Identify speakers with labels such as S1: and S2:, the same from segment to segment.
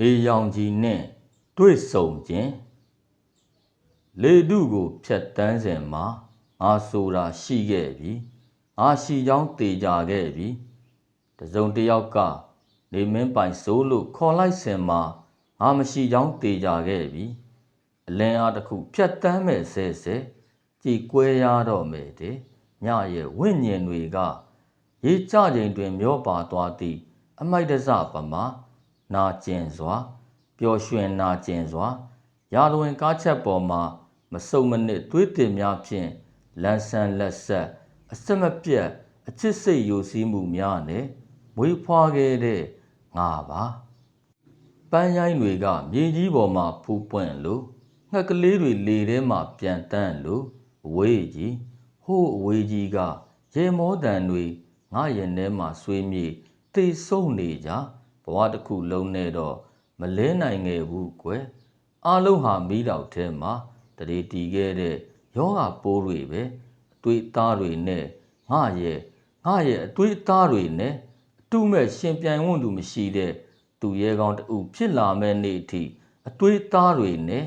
S1: နေရောင်ကြီးနှင့်တွေ့ဆုံခြင်းလေတုကိုဖြတ်တန်းစဉ်မှာငါဆိုတာရှိခဲ့ပြီငါရှိကြောင်းတေကြခဲ့ပြီတစုံတစ်ယောက်ကနေမင်းပိုင်စိုးလို့ခေါ်လိုက်စဉ်မှာငါမရှိကြောင်းတေကြခဲ့ပြီအလင်းအားတစ်ခုဖြတ်တန်းမဲ့ဆဲဆဲကြည်ကွဲရတော့မယ်တဲ့ညရဲ့ဝိညာဉ်တွေက ရေးကြချိန်တွင်မျောပါသွားသည့်အမိုက်တစပမာ နာကျင်စွာပျော်ရွှင်နာကျင်စွာရာဇဝင်ကားချက်ပေါ်မှာမစုံမနစ်သွေးတင်များဖြင့်လန်းဆန်းလက်ဆက်အစက်မပြတ်အချစ်စိတ်ယိုစီးမှုများနဲ့မွေးဖွားခဲ့တဲ့ငါပါပန်းရိုင်းတွေကမြေကြီးပေါ်မှာဖူးပွင့်လို့ငှက်ကလေးတွေလေထဲမှာပြန်တန်းလို့အဝေးကြီးဟိုးအဝေးကြီးကရေမောတန်တွေငါရင်ထဲမှာဆွေးမြေ့တိတ်ဆုံးနေကြ ဘဝတစ်ခုလုံးနဲ့တော့မလဲနိုင်ခဲ့ဘူးကွယ်အားလုံးဟာမိတော့ထဲမှာတရေတီခဲ့တဲ့ယောဂပိုးတွေပဲအသွေးအသားတွေနဲ့ငါရဲ့ငါရဲ့အသွေးအသားတွေနဲ့အတုမဲ့ရှင်ပြိုင်ဝန်းသူမရှိတဲ့သူရဲကောင်းတူဖြစ်လာမဲ့နေ့အထိအသွေးအသားတွေနဲ့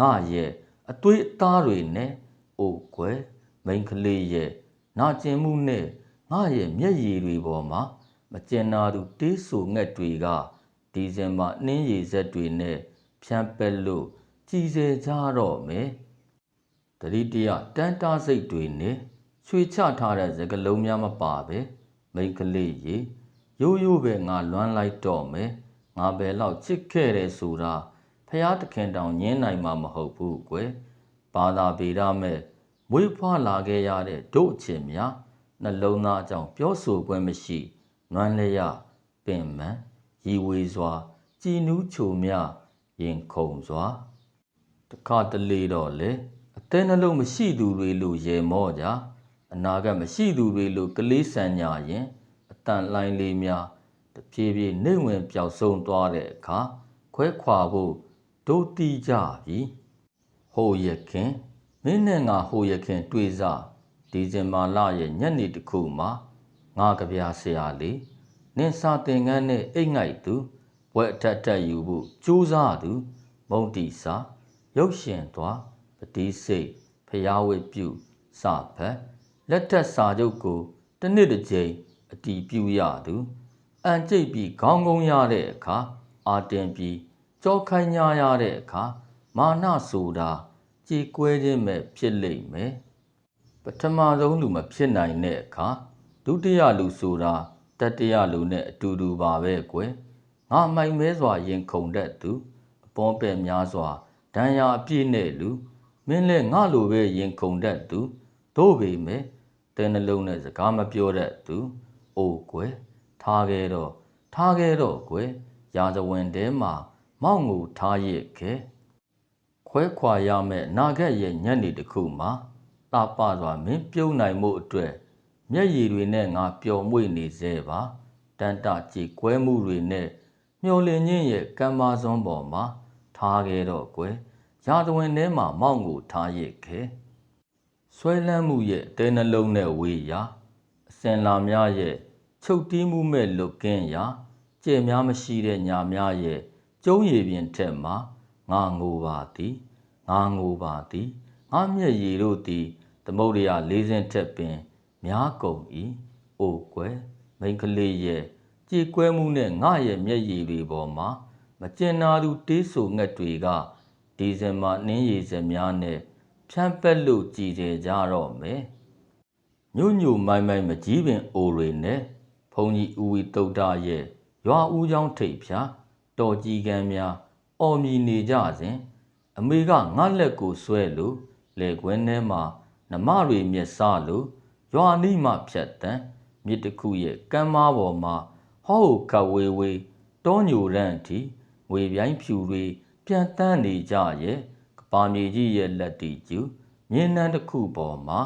S1: ငါရဲ့အသွေးအသားတွေနဲ့အိုကွယ်မိန်ကလေးရဲ့နာကျင်မှုနဲ့ငါရဲ့မျက်ရည်တွေပေါ်မှာ မကျင်နာသူတေးဆူငှက်တွေကဒီဇင်ဘာနှင်းရည်ဆက်တွေနဲ့ဖြန်းပက်လို့ကြည်စေကြတော့မယ်တတိတရတန်တားစိတ်တွေနဲ့ချွေချထားတဲ့စကလုံးများမပါပဲမိန်ကလေးရေရိုးရိုးပဲငါလွမ်းလိုက်တော့မယ်ငါပဲလောက်ချစ်ခဲ့တယ်ဆိုတာဖះတခင်တောင်ညင်းနိုင်မှာမဟုတ်ဘူးကွယ်ဘာသာဗေဒမဲ့မွေးဖွားလာခဲ့ရတဲ့တို့အချင်းများနှလုံးသားအကြောင်းပြောဆိုပွဲမရှိ နွမ်းလျက်ပင်မန်ရီဝေစွာ ကြည်နူးချိုမြရင်ခုန်စွာတခါတလေတော့လေအသေးနှလုံးမရှိသူတွေလို့ရေမောကြအနာကမရှိသူတွေလို့ကလေးဆန်ညာရင်အတန်လိုင်းလေးများတဖြည်းဖြည်းနှိမ့်ဝင်ပျောက်ဆုံးသွားတဲ့အခါခွဲခွာဖို့တို့တီးကြပြီဟိုရခင်မင်းနဲ့ငါဟိုရခင် တွေ့စားဒီဇင်ဘာလရဲ့ညနေတစ်ခုမှာ ငါကြပြဆရာလေးနင်းစာတင်ကန်းနဲ့အိတ်ငိုက်သူဘွဲ့အထက်ထက်ယူဖို့ကြိုးစားသူမုံတီစာရုပ်ရှင်သွားပတိစိတ်ဖျားဝိပြုစဖက်လက်ထက်စာချုပ်ကိုတစ်နှစ်တစ်ကြိမ်အတီးပြုရသူအန်ကျိတ်ပြီးခေါင်းကုန်းရတဲ့အခါအာတင်ပြီးကြောခိုင်းညာရတဲ့အခါမာနဆိုတာကြေကွဲခြင်းမဲ့ဖြစ်လိမ့်မယ်ပထမဆုံးလူမဖြစ်နိုင်တဲ့အခါ ဒုတိယလူဆိုတာတတိယလူနဲ့အတူတူပါပဲကွယ်ငါမိုင်မဲစွာရင်ခုန်တတ်သူအပေါ်ပဲ့များစွာဒဏ်ရာအပြည့်နဲ့လူမင်းလည်းငါလိုပဲရင်ခုန်တတ်သူတို့ပေမဲ့တဲနှလုံးနဲ့စကားမပြောတတ်သူအိုကွယ်ထားခဲ့တော့ထားခဲ့တော့ကွယ်ရာဇဝင်ထဲမှာမောက်ငူထားရခဲ့ခွဲခွာရမယ့်နာဂတ်ရဲ့ညနေတစ်ခုမှာတာပစွာမင်းပြုံးနိုင်မှုအတွက် မျက်ရည်တွေနဲ့ငါပျော်မွေ့နေစေပါတန်တကြည်ကွဲမှုတွေနဲ့မျောလင်းခြင်းရဲ့ကံပါစွန်းပေါ်မှာထားခဲ့တော့ကွယ်ရာဇဝင်ထဲမှာမောက်ငူထားရခဲ့ဆွဲလန်းမှုရဲ့တဲနှလုံးနဲ့ဝေးရာအစင်လာများရဲ့ချုပ်တီးမှုမဲ့လွတ်ကင်းရာကြဲများမရှိတဲ့ညာများရဲ့ကျုံးရည်ပြင်ထက်မှာငါငိုပါသည်ငါငိုပါသည်ငါမျက်ရည်တို့သည်သမုဒ္ဒရာလေးစင်းထက်ပင် များကုန်၏အိုကွယ်မိန်ကလေးရဲ့ကြည်ကွဲမှုနဲ့ငါရဲ့မျက်ရည်တွေပေါ်မှာမကျင်နာသူတေးဆူငှက်တွေကဒီဇင်ဘာနှင်းရည်စက်များနဲ့ဖြန့်ပက်လို့ကြည်တယ်ကြတော့မယ်ညို့ညို့မိုင်းမိုင်းမကြီးပင်အိုတွေနဲ့ဘုံကြီးဦးဝီတုတ်တာရဲ့ရွာဦးချောင်းထိပ်ဖြာတော်ကြီးကန်းများအော်မြည်နေကြစဉ်အမေကငါလက်ကိုဆွဲလို့လေကွင်းထဲမှာနမတွေမျက်စားလို့ ရွာနီးမှဖြတ်တန်းမြစ်တစ်ခုရဲ့ကမ်းမားပေါ်မှာဟောကဝေဝေတောညိုရန့်တီငွေပြိုင်းဖြူတွေပြန်တန်းနေကြရဲ့ကပါမြေကြီးရဲ့လက်တီကျူမြင်းနှန်းတစ်ခုပေါ်မှာ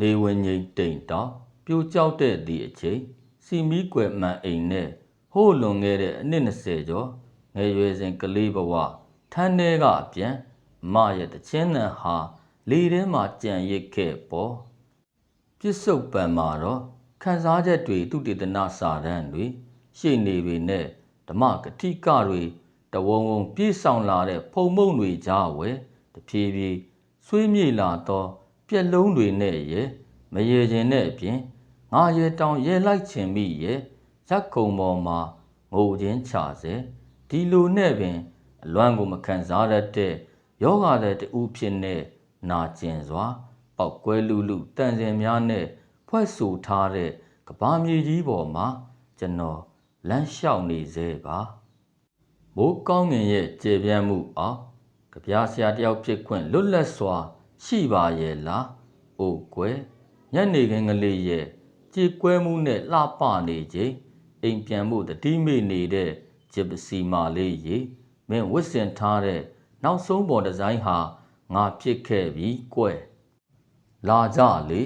S1: နေဝင်ငိမ်တိမ်တောင်ပြိုကြောက်တဲ့ဒီအချိန်စီမီးကွယ်မှန်အိမ်နဲ့ဟိုးလွန်ခဲ့တဲ့အနှစ်20ကျော်ငယ်ရွယ်စဉ်ကလေးဘဝထန်းထဲကအပြန်မရဲ့တချင်းနံဟာလေထဲမှာကြံရစ်ခဲ့ပေါ် ပြစ်စုံပံမှာတော့ခန်းစားချက်တွေသူတေသနာစာတမ်းတွေရှေ့နေတွေနဲ့ဓမ္မကတိကတွေတဝုံဝုံပြေးဆောင်လာတဲ့ဖုံမုံတွေကြားဝဲတဖြည်းဖြည်းဆွေးမြေ့လာသောပြက်လုံးတွေနဲ့ရဲ့မရေခြင်းနဲ့အပြင်ငါရဲတောင်ရဲလိုက်ချင်မိရဲ့ဇက်ကုံပေါ်မှာငိုခြင်းချစေဒီလိုနဲ့ပင်အလွမ်းကိုမခံစားရတဲ့ယောဂတဲ့တူဖြစ်နေနာကျင်စွာ ပောက်ကွဲလူလူတန်စင်များနဲ့ဖွဲ့ဆူထားတဲ့ကဘာမြေကြီးပေါ်မှာကျွန်တော်လမ်းလျှောက်နေစေပါမိုးကောင်းငင်ရဲ့ကျေပြန့်မှုအောင်ကြပြားဆရာတယောက်ဖြစ်ခွင့်လွတ်လပ်စွာ ရှိပါရဲ့လားအိုကွယ်ညနေခင်းကလေးရဲ့ကြေကွဲမှုနဲ့လှပနေခြင်းအိမ်ပြန်မှုတတိမိနေတဲ့ဂျစ်ပစီမာလေးရေမင်းဝစ်စင်ထားတဲ့နောက်ဆုံးပေါ်ဒီဇိုင်းဟာငါဖြစ်ခဲ့ပြီကွယ် လာကြလေ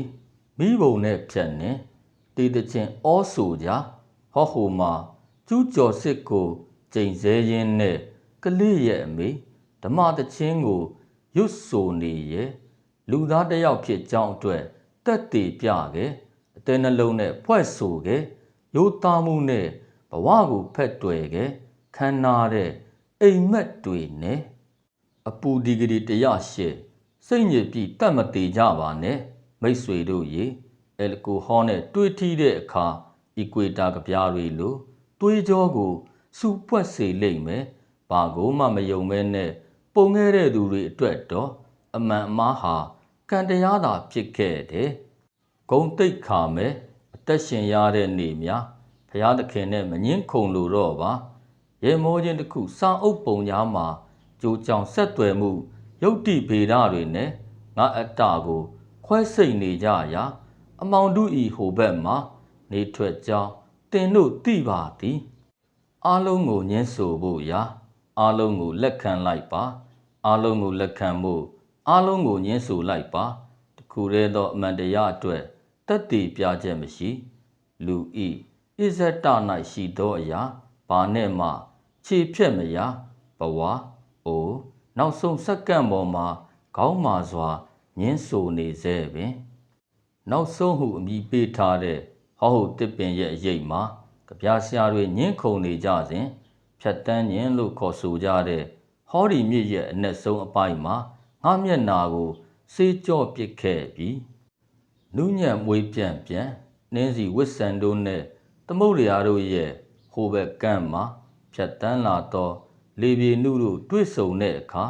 S1: မိဘုံနဲ့ဖြတ်နေတီတချင်းအောဆူကြဟောဟိုမှာကျူးကျော်စစ်ကိုကျိန်ဆဲရင်းနဲ့ကလေးရဲ့အမေဓမ္မတချင်းကိုရွတ်ဆိုနေရဲ့လူသားတစ်ယောက်ဖြစ်ကြောင်းအတွက်တက်တည်ပြခဲ့အတဲနှလုံးနဲ့ဖွဲ့ဆိုခဲ့ရိုးသားမှုနဲ့ဘဝကိုဖက်တွယ်ခဲ့ခန္ဓာတဲ့အိမ်မက်တွေနဲ့အပူဒီဂရီ108 စိတ်ညစ်ပြီးတတ်မသေးကြပါနဲ့မိတ်ဆွေတို့ရေအယ်ကိုဟောနဲ့တွေးထီးတဲ့အခါအီကွေတာကပြားတွေလိုတွေးကြောကိုစူပွက်စေလိမ့်မယ်ဘာကိုမှမယုံမဲနဲ့ပုံခဲ့တဲ့သူတွေအတွက်တော့အမှန်အမှားဟာကံတရားသာဖြစ်ခဲ့တယ်ဂုံတိတ်ခါမယ်အသက်ရှင်ရတဲ့နေများဖျားသခင်နဲ့မငင်းခုံလို့တော့ပါရေမောခြင်းတစ်ခုစာအုပ်ပုံများမှာကြိုးကြောင်ဆက်သွယ်မှု ယုတ်တိဗေဒတွေနဲ့ငါအတ္တကို ခွဲစိတ်နေကြရာ အမောင်တို့ဤဟိုဘက်မှာ နေထွက်ကြောင်းတင်တို့သိပါသည်အားလုံးကိုညှင်းဆိုဖို့ရာအားလုံးကိုလက်ခံလိုက်ပါအားလုံးကိုလက်ခံမှုအားလုံးကိုညှင်းဆိုလိုက်ပါတခုတည်းသောအမှန်တရားအတွက်တက်တည်ပြချက်မရှိ လူဤဣဇတ၌ရှိသောအရာဘာနဲ့မှ ခြေဖြက်မရဘဝအို နောက်ဆုံးစက္ကန့်ပေါ်မှာခေါင်းမာစွာညင်းဆိုနေစေပင် နောက်ဆုံးဟုအမည်ပေးထားတဲ့ဟောဟုတ်တစ်ပင်ရဲ့အရေးမှာကြပြားဆရာတွေညင်းခုန်နေကြစဉ်ဖြတ်တန်းညင်းလို့ခေါ်ဆိုကြတဲ့ဟောဒီမြစ်ရဲ့အနက်ဆုံးအပိုင်းမှာငါမျက်နာကို စေးကြော့ပစ်ခဲ့ပြီးနုညံ့မွေးပြန်ပြန်နင်းစီဝစ်ဆန်တို့နဲ့သမုတ်လျာတို့ရဲ့ဟိုဘက်ကမ်းမှာဖြတ်တန်းလာသော လေပြေနုတို့တွေ့ဆုံတဲ့အခါ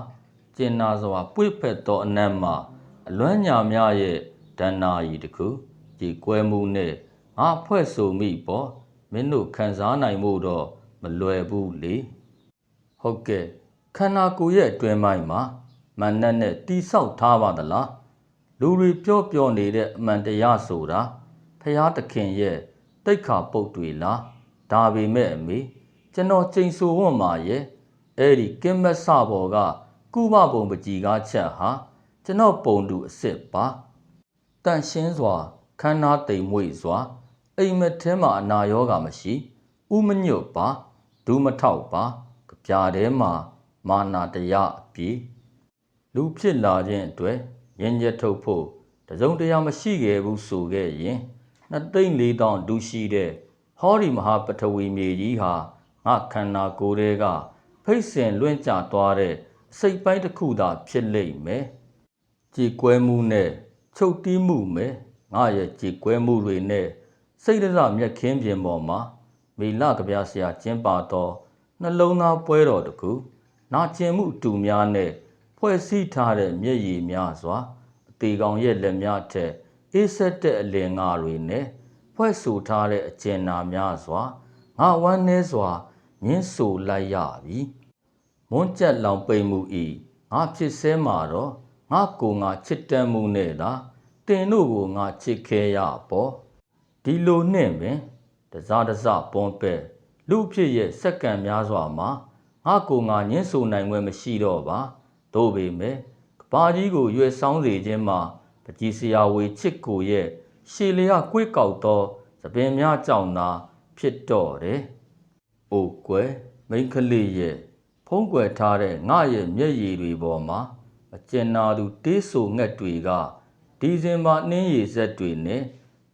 S1: ကျင်နာစွာပွေ့ဖက်သောအနက်မှာအလွမ်းညာများရဲ့ဒဏ္ဍာရီတစ်ခုကြည်ကွဲမှုနဲ့ငါဖွဲ့ဆိုမိပေါ့မင်းတို့ခံစားနိုင်မှုတော့မလွယ်ဘူးလေဟုတ်ကဲ့ခန္ဓာကိုယ်ရဲ့အတွင်းပိုင်းမှာမန္နနဲ့တိဆောက်ထားပါသလားလူတွေပြောပြောနေတဲ့အမှန်တရားဆိုတာဖရာသခင်ရဲ့တိတ်ခါပုတ်တွေလားဒါပေမဲ့အမေကျွန်တော်ချိန်ဆဝွန်မှာရဲ့ အဲ့ဒီကင်းမက်ဆဘော်ကကုမပုံပကြီးကားချက်ဟာကျွန်တော်ပုံတူအစ်စ်ပါတန့်ရှင်းစွာခန္ဓာတိမ်မွေ့စွာ အိမ်မက်ထဲမှာအနာရောဂါမရှိဥမညွတ်ပါဒူးမထောက်ပါကြပြားထဲမှာမာနာတရားအပြည့်လူဖြစ်လာခြင်းအတွက်ရင်ရက်ထုတ်ဖို့တစုံတရာမရှိခဲ့ဘူးဆိုခဲ့ရင်နှစ်သိန်းလေးတောင်ဒူရှိတဲ့ဟောဒီမဟာပထဝီမြေကြီးဟာငါခန္ဓာကိုယ်တွေက ဖိတ်စင်လွင့်ကျသွားတဲ့စိတ်ပိုင်းတစ်ခုသာဖြစ်လိမ့်မယ်ကြည်ကွဲမှုနဲ့ချုပ်တီးမှုမယ်ငါရဲ့ကြည်ကွဲမှုတွေနဲ့စိတ်ရရမျက်ခင်းပြင်ပေါ်မှာမေလကဗျာဆရာကျင်းပါတော့နှလုံးသားပွဲတော်တစ်ခုနာကျင်မှုအတူများနဲ့ဖွဲ့စည်းထားတဲ့မျက်ရည်များစွာအသေးကောင်ရဲ့လက်များထက်အေးဆက်တဲ့အလင်ငါတွေနဲ့ဖွဲ့ဆိုထားတဲ့အကျဉ်နာများစွာငါဝမ်းနည်းစွာ ညင်းဆိုလိုက်ရပြီမွန်းကြက်လောင်ပိန်မှုဤငါဖြစ်စဲမှာတော့ငါကိုငါချစ်တမ်းမှုနဲ့လားတင်တို့ကိုငါချစ်ခဲရပေါ့ဒီလိုနဲ့ပင်တစားတစားပွန်ပဲ့လူဖြစ်ရဲ့စက္ကန့်များစွာမှာငါကိုငါညင်းဆိုနိုင်ွယ်မရှိတော့ပါတို့ပေမဲ့ကဘာကြီးကိုရွယ်ဆောင်စေခြင်းမှာပကြီးစရာဝေချစ်ကိုရဲ့ရှေလျာကွေးကောက်သောသပင်များကြောင့်သာဖြစ်တော့တယ်။ အိုကွယ်မိန်းကလေးရဲ့ဖုံးကွယ်ထားတဲ့ငါရဲ့မျက်ရည်တွေပေါ်မှာအကျဉ်နာသူတေးဆူငှက်တွေကဒီဇင်ဘာနှင်းရည်ဆက်တွေနဲ့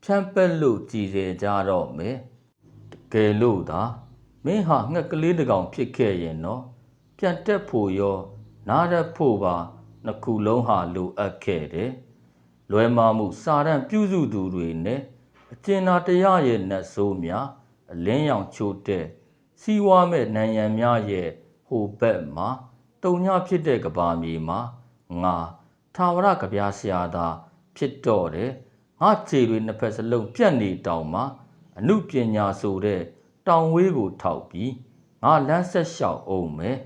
S1: ဖြန့်ပက်လို့ကြည်စေကြတော့မယ်။တကယ်လို့သာမင်းဟာငှက်ကလေးတစ်ကောင်ဖြစ်ခဲ့ရင်တော့ပြန်တက်ဖို့ရော နားရက်ဖို့ပါနှစ်ခုလုံးဟာလိုအပ်ခဲ့တယ်လွယ်မာမှုစာရန်ပြုစုသူတွေနဲ့အကျဉ်းသားတရားရဲ့နတ်ဆိုးများအလင်းရောင်ချိုးတဲ့ စီးဝါးမဲ့နံရံများရဲ့ဟိုဘက်မှာတုံညဖြစ်တဲ့ကဘာမြေမှာငါထာဝရကဗျာဆရာသာဖြစ်တော့တယ်ငါခြေတွေနှစ်ဖက်စလုံးပြတ်နေတောင်မှအမှုပညာဆိုတဲ့တောင်ဝေးကိုထောက်ပြီးငါလမ်းဆက်လျှောက်အောင်မယ်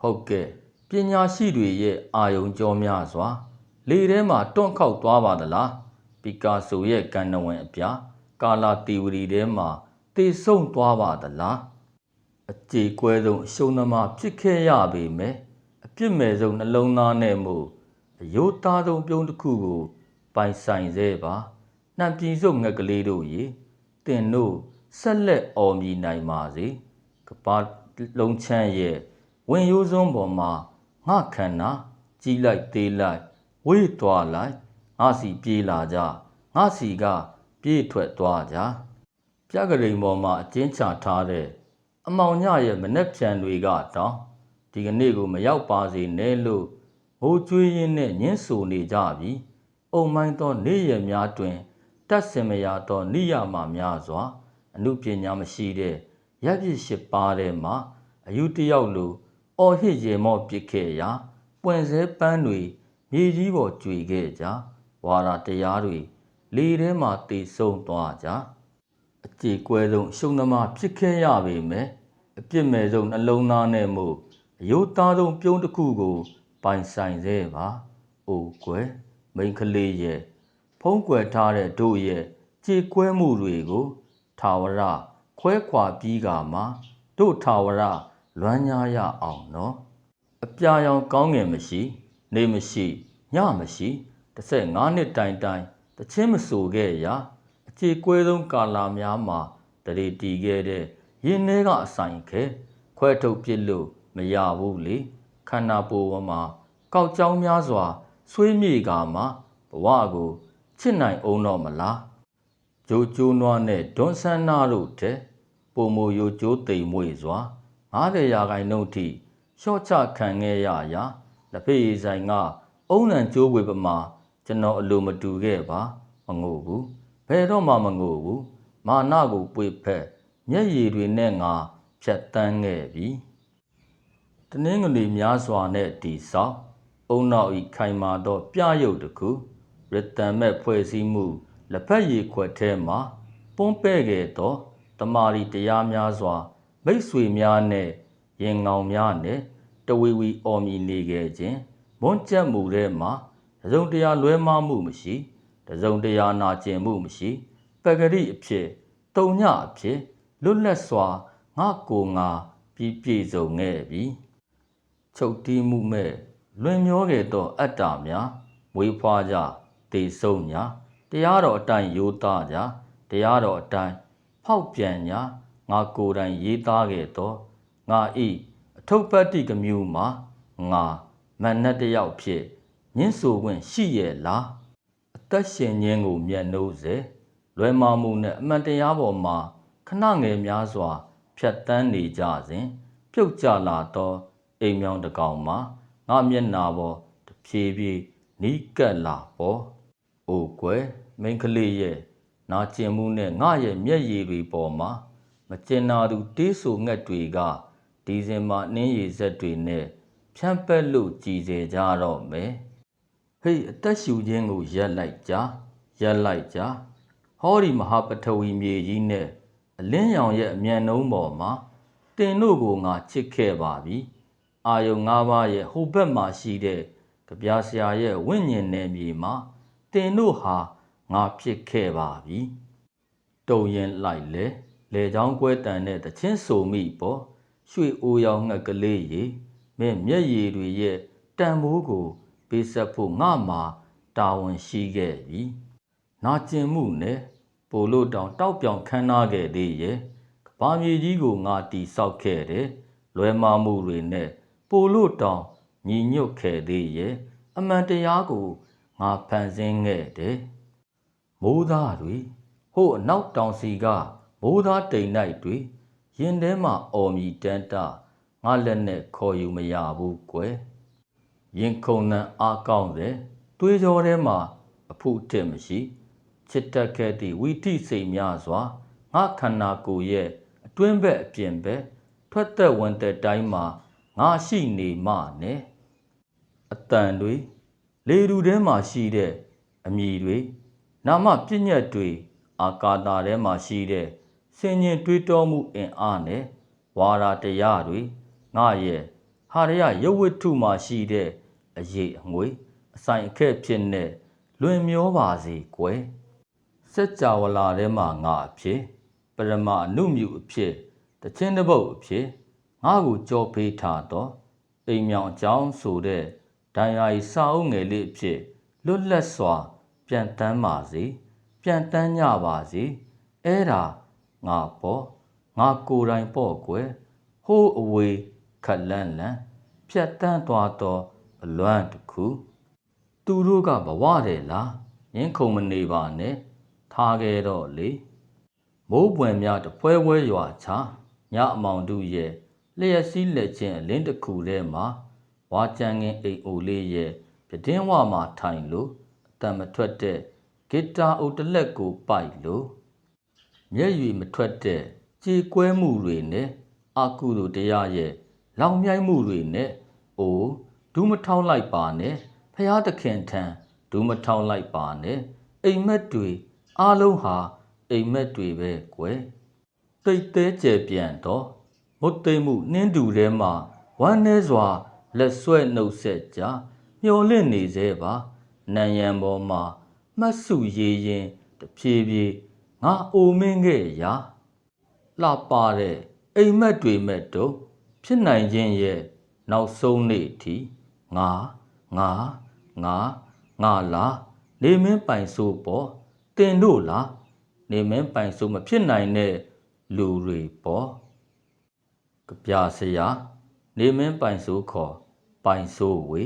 S1: ဟုတ်ကဲ့ပညာရှိတွေရဲ့အာယုံကြောများစွာ လေထဲမှာတွန့်ခောက်သွားပါသလားပီကာဆိုရဲ့ကန္နဝင်အပြာကာလာတီဝရီထဲမှာတေဆုံးသွားပါသလား အကြေကွဲဆုံးအရှုံးသမားဖြစ်ခဲ့ရပေမယ်အပြစ်မဲ့ဆုံးနှလုံးသားနဲ့မို့အယိုးသားဆုံးပြုံးတစ်ခုကို ပိုင်ဆိုင်စေပါနှံပြည်စုံငှက်ကလေးတို့ရေတင်တို့ဆက်လက်အော်မြည်နိုင်ပါစေကပါလုံးချမ်းရဲ့ဝင်ရိုးစွန်းပေါ်မှာငါခန္ဓာကြီးလိုက်သေးလိုက်ဝေးသွားလိုက်ငါစီပြေးလာကြငါစီကပြေးထွက်သွားကြပြကရိန်ပေါ်မှာအကျဉ်းချထားတဲ့ အမောင်ညရဲ့မနှက်ဖြန်တွေကတောင်းဒီကနေ့ကိုမရောက်ပါစေနဲ့လို့ဟိုကျွေးရင်းနဲ့ညှင်းဆူနေကြပြီအုံမိုင်းသောနေ့ရက်များတွင်တတ်စင်မရသောနိယမများစွာ အမှုပညာမရှိတဲ့ရပ်ပြစ်ရှိပါးထဲမှာအယူတယောက်လိုအော်ဟစ်ရေမော့ပစ်ခဲ့ရာပွင့်စဲပန်းတွေမြေကြီးပေါ်ကျွေခဲ့ကြဝါရာတရားတွေလေထဲမှာတေဆုံးသွားကြအ ကြေကွဲဆုံးရှုံသမားဖြစ်ခဲ့ရပေမယ်အပြစ်မဲ့ဆုံးနှလုံးသားနဲ့မို့အယိုးသားဆုံးပြုံးတစ်ခုကို ပိုင်ဆိုင်စေပါအိုကွယ်မိန်ကလေးရဲ့ဖုံးကွယ်ထားတဲ့တို့ရဲ့ကြေကွဲမှုတွေကိုထာဝရခွဲခွာပြီးကမှတို့ထာဝရလွမ်းညာရအောင်နော်အပြာရောင်ကောင်းငယ်မရှိ နေမရှိညမရှိ15နှစ်တိုင်တိုင်တချင်းမဆိုခဲ့ရာ အခြေကွဲဆုံးကာလာများမှာတရေတီခဲ့တဲ့ရင်ထဲကအဆိုင်ခဲခွဲထုတ်ပစ်လို့မရဘူးလေခန္ဓာပိုဝမှာကောက်ကြောင်းများစွာဆွေးမြေကမှာဘဝကိုချစ်နိုင်အောင်တော့မလားဂျိုကျိုးနွားနဲ့ဒွန်ဆန်းနာတို့တဲ့ပုံမယိုကျိုးတိမ်မွေစွာ90ရာခိုင်နှုန်းထိရှော့ချခံခဲ့ရရာလက်ဖေးရည်ဆိုင်ကအုံနံကျိုးဝေပမာကျွန်တော်အလိုမတူခဲ့ပါမငိုဘူး ဘယ်တော့မှမငိုဘူးမာနကိုပွေဖက်မျက်ရည်တွေနဲ့ငါဖြတ်တန်းခဲ့ပြီတနင်္ဂနွေများစွာနဲ့တီဆောက်အုံနောက်ဤခိုင်မာသောပြရုပ်တစ်ခုရတံမဲ့ဖွဲ့စည်းမှုလက်ဖက်ရည်ခွက်ထဲမှာပွန်းပဲ့ခဲ့သောတမာရီတရားများစွာ မိတ်ဆွေများနဲ့ရင်ငောင်များနဲ့တဝီဝီအော်မြည်နေခဲ့ခြင်းမွန်းကျက်မှုထဲမှာတစုံတရာလွဲမှားမှုမရှိ တစုံတရာနာကျင်မှုမရှိပဂရိအဖြစ်တုံညအဖြစ်လွတ်လပ်စွာငါကိုငါပြီးပြည့်စုံခဲ့ပြီချုပ်တီးမှုမဲ့လွင်မျောခဲ့သောအတ္တများမွေးဖွားကြတေဆုံးညာတရားတော်အတိုင်းရိုးသားကြတရားတော်အတိုင်းဖောက်ပြန်ညာငါကိုယ်တိုင်ရေးသားခဲ့သောငါဤအထုပ်ပတ်တိကမျိုးမှာငါမန်နတ်တယောက်ဖြစ်ညင်းဆိုခွင့်ရှိရဲ့လားအ သက်ရှင်ခြင်းကိုမျက်နှိုးစေလွယ်မာမှုနဲ့အမှန်တရားပေါ်မှာခဏငယ်များစွာ ဖြတ်တန်းနေကြစဉ်ပြုတ်ကျလာသောအိမ်မြောင်တစ်ကောင်မှာငါမျက်နာပေါ်တဖြည်းဖြည်းနီးကပ်လာပေါ်။အိုကွယ်မိန်းကလေးရဲ့နာကျင်မှုနဲ့ငါရဲ့မျက်ရည်တွေပေါ်မှာမကျင်နာသူတေးဆူငှက်တွေကဒီဇင်ဘာနှင်းရည်ဆက်တွေနဲ့ဖြန့်ပက်လို့ကြည်စေကြတော့မယ်။ ဟေးအသက်ရှူခြင်းကိုရက်လိုက်ကြရက်လိုက်ကြဟောဒီမဟာပထဝီမြေကြီးနဲ့အလင်းရောင်ရဲ့အမြန်နှုံးပေါ်မှာတင်တို့ကိုငါချစ်ခဲ့ပါပြီ။အာယုံ၅ပါးရဲ့ဟိုဘက်မှာရှိတဲ့ကြပြာဆရာရဲ့ဝိညာဉ်နယ်မြေမှာတင်တို့ဟာငါဖြစ်ခဲ့ပါပြီ။တုံရင်လိုက်လေလေချောင်းကွဲတန်တဲ့တချင်းဆိုမိပေါ့ရွှေအိုရောင်ငှက်ကလေးရေမင်းမျက်ရည်တွေရဲ့တန်ဖိုးကို ပေးဆက်ဖို့ငါမှာတာဝန်ရှိခဲ့ပြီ။နာကျင်မှုနဲ့ပိုလို့တောင်တောက်ပြောင်ခမ်းနားခဲ့သေးရဲ့ကဘာမြေကြီးကိုငါတီဆောက်ခဲ့တယ်လွယ်မာမှုတွေနဲ့ပိုလို့တောင်ညီညွတ်ခဲ့သေးရဲ့အမှန်တရားကိုငါဖန်ဆင်းခဲ့တယ်မိုးသားတွေဟို့အနောက်တောင်စီကမိုးသားတိမ်၌တွေရင်ထဲမှာအော်မြည်တန်းတငါလက်နဲ့ခေါ်ယူမရဘူးကွယ် ရင်ခုန်နှံအားကောင်းတယ်တွေးကြောထဲမှာအဖို့အထစ်မရှိချစ်တက်ခဲ့သည့်ဝီတိစိတ်များစွာငါခန္ဓာကိုယ်ရဲ့အတွင်းဘက်အပြင်ဘက်ထွက်သက်ဝင်သက်တိုင်းမှာငါရှိနေမှနဲ့အတန်တွေလေတူထဲမှာရှိတဲ့အမည်တွေနာမပြည့်ညတ်တွေအာကာသထဲမှာရှိတဲ့ဆင်ញင်တွေးတောမှုအင်အားနဲ့ဝါရာတရားတွေငါရဲ့ဟာရယရုပ်ဝတ္ထုမှာရှိတဲ့ အရေးအငွေအဆိုင်အခက်ဖြစ်နေလွင်မျောပါစေကွယ်စัจ java လာထဲမှာငါအဖြစ်ပရမအနုမြူအဖြစ်တခြင်းတစ်ပုတ်အဖြစ်ငါကိုကြောပေးထားတော့အိမ်မြောင်အကြောင်းဆိုတဲ့ဒဏ်ရာဤစာအုပ်ငယ်လေးအဖြစ်လွတ်လပ်စွာ ပြန်တမ်းပါစေပြန်တမ်းကြပါစေအဲ့ဒါငါပေါ့ငါကိုယ်တိုင်ပေါ့ကွယ်ဟိုးအဝေးခက်လန့်လန့်ဖြတ်တန်းသွားတော့ အလွမ်းတစ်ခုသူတို့ကဘဝတယ်လားရင်းခုံမနေပါနဲ့ထားခဲ့တော့လေမိုးပွင့်များတပွဲပွဲရွာချညအမောင်တို့ရဲ့လျက်စီးလက်ချင်းအလင်းတစ်ခုထဲမှာဝါကြံငင်အိမ်အိုလေးရဲ့ပြတင်းဝမှာထိုင်လို့အတံမထွက်တဲ့ဂီတာအုပ်တစ်လက်ကိုပိုက်လို့မျက်ရည်မထွက်တဲ့ကြေကွဲမှုတွေနဲ့အာကုသိုလ်တရားရဲ့လောင်မြိုက်မှုတွေနဲ့အို ဒူးမထောက်လိုက်ပါနဲ့ဖျားသခင်ထံဒူးမထောက်လိုက်ပါနဲ့အိမ်မက်တွေအားလုံးဟာအိမ်မက်တွေပဲကွယ်တိတ်သေးကျယ်ပြန်တော့မုတ်သိမ့်မှုနှင်းတူထဲမှာဝမ်းနေစွာလက်ဆွဲနှုတ်ဆက်ကြမျောလင့်နေသေးပါနံရံပေါ်မှာမှတ်စုရည်ရင်တဖြည်းဖြည်းငါအိုမင်းခဲ့ရာလှပါတဲ့အိမ်မက်တွေမဲ့တော့ဖြစ်နိုင်ခြင်းရဲ့နောက်ဆုံးနေ့ထိ ငါငါငါငါလားနေမင်းပိုင်ဆိုးပေါ်တင်တို့လားနေမင်းပိုင်ဆိုးမဖြစ်နိုင်တဲ့လူတွေပေါ်ကြပြဆရာနေမင်းပိုင်ဆိုးခေါ်ပိုင်ဆိုးဝေ